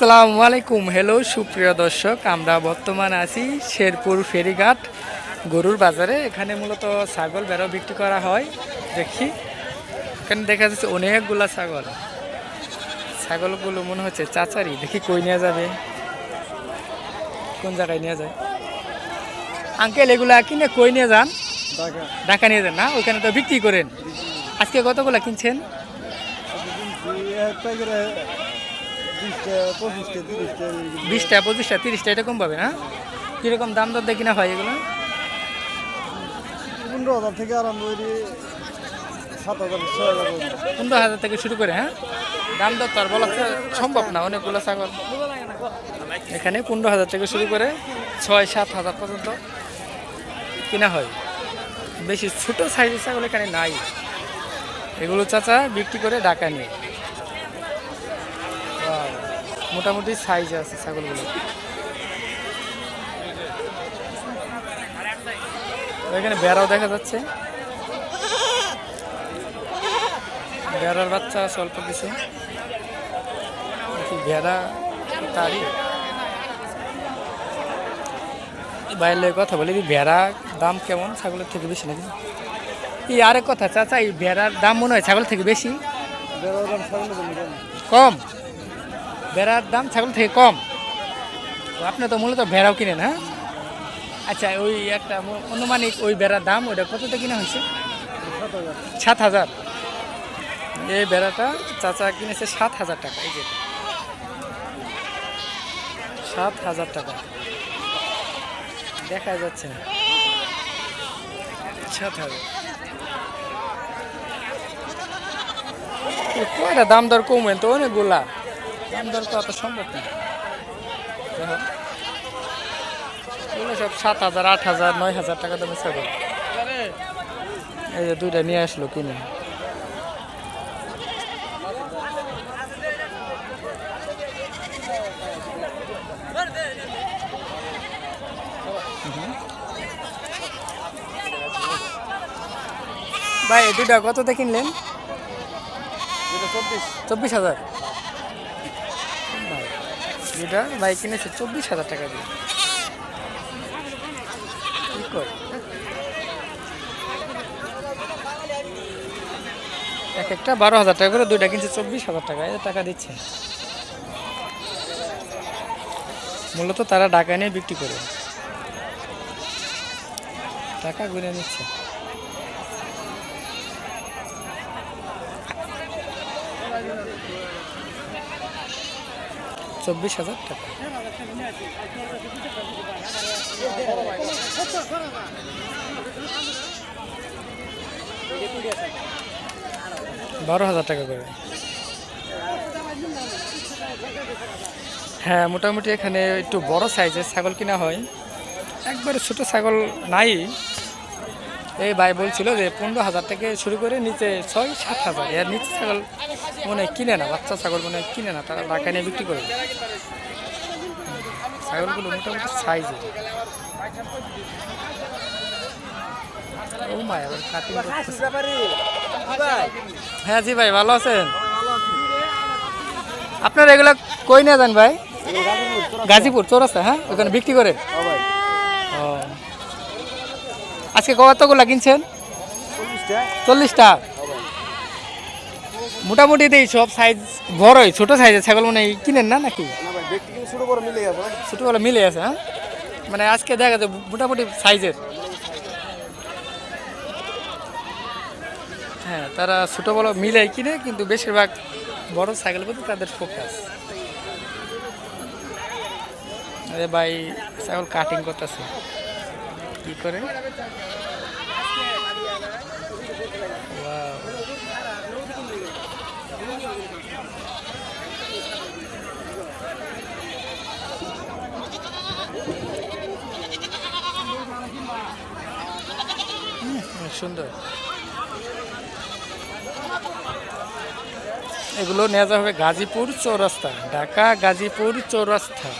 আসসালামু আলাইকুম। হ্যালো সুপ্রিয় দর্শক আমরা বর্তমান আছি শেরপুর ফেরিঘাট গরুর বাজারে। এখানে মূলত ছাগল বেড়াও বিক্রি করা হয়। দেখি এখানে দেখা যাচ্ছে অনেকগুলা ছাগল। ছাগলগুলো মনে হচ্ছে চাচারি। দেখি কই নিয়ে যাবে? কোন জায়গায় নিয়ে যায়? আঙ্কেল এগুলা কিনে কই নিয়ে যান? ঢাকা। নিয়ে যান না? ওইখানে তো বিক্রি করেন। আজকে কতগুলা কিনছেন? বিশটা পঁচিশটা তিরিশটা এরকম। পাবে না কীরকম দাম দর দেখি না হয় এগুলো? পনেরো হাজার থেকে আরম্ভ করে সাত হাজার ছয় হাজার পনেরো হাজার থেকে শুরু করে হ্যাঁ? দাম দর তো আর বলা তো সম্ভব না অনেকগুলো ছাগল। এখানে পনেরো হাজার থেকে শুরু করে ছয় সাত হাজার পর্যন্ত কিনা হয়। বেশি ছোট সাইজের ছাগল এখানে নাই। এগুলো চাচা বিক্রি করে ডাকা নিয়ে। মোটামুটি সাইজ আছে ছাগলগুলো। এখানে বেড়াও দেখা যাচ্ছে। ভেড়ার বাচ্চা আছে অল্প কিছু। ভেড়া তারই। বাইরে কথা বলি ভেড়া দাম কেমন? ছাগলের থেকে বেশি নাকি? এই আরেক কথা চাচা এই ভেড়ার দাম মনে হয় ছাগল থেকে বেশি? কম? ভেড়ার দাম ছাগল থেকে কম। আপনি তো মূলত ভেড়াও কিনেন হ্যাঁ? আচ্ছা ওই একটা অনুমানিক ওই ভেড়ার দাম ওটা কততে কিনা হয়েছে? সাত হাজার। সাত এই বেড়াটা চাচা কিনেছে সাত হাজার টাকা, এই যে। সাত হাজার টাকা। দেখা যাচ্ছে না। সাত হাজার। কয়টা দাম দর কমেন তো? অনেকগুলা। দাম দর তো অত সম্ভব না। দেখো এগুলো সব সাত হাজার আট হাজার নয় হাজার টাকা দামে ছাগল। এই যে দুইটা নিয়ে আসলো কিনে। ভাই এই দুইটা কততে কিনলেন? এটা চব্বিশ হাজার? দুইটা ভাই কিনেছে চব্বিশ হাজার টাকা দিয়ে। এক একটা বারো হাজার টাকা করে দুইটা কিনছে চব্বিশ হাজার টাকা, এই টাকা দিচ্ছে। মূলত তারা টাকা নিয়ে বিক্রি করে। টাকা ঘুরে নিচ্ছে। চব্বিশ হাজার টাকা। বারো হাজার টাকা করে। হ্যাঁ মোটামুটি এখানে একটু বড় সাইজের ছাগল কিনা হয়। একবারে ছোট ছাগল নাই। এই ভাই বলছিল যে পনেরো হাজার থেকে শুরু করে নিচে ছয় সাত হাজার। এর নিচে ছাগল মনে হয় কিনে না, বাচ্চা ছাগল মনে হয় কিনে না, তারা টাকা নিয়ে বিক্রি করে। ছাগলগুলো মোটামুটি কাটিং হ্যাঁ জি ভাই, ভালো আছেন? আপনার এগুলো কই নিয়ে যান ভাই? গাজীপুর, চৌরাস্তা হ্যাঁ? ওখানে বিক্রি করে? ও আজকে কতগুলো কিনছেন? চল্লিশটা। মোটামুটি দেই সব সাইজ বড়ই ছোট সাইজের ছাগল মানে কিনেন না নাকি? ছোটো বড় মিলে আছে। হ্যাঁ? মানে আজকে দেখা যাচ্ছে মোটামুটি সাইজের হ্যাঁ তারা ছোটো বড় মিলে কিনে কিন্তু বেশিরভাগ বড় সাইকেল প্রতি তাদের ফোকাস আরে ভাই ছাগল কাটিং করতেছে। কি করে? সুন্দর। এগুলো নেওয়া যাবে গাজীপুর চৌরাস্তা ঢাকা গাজীপুর চৌরাস্তা।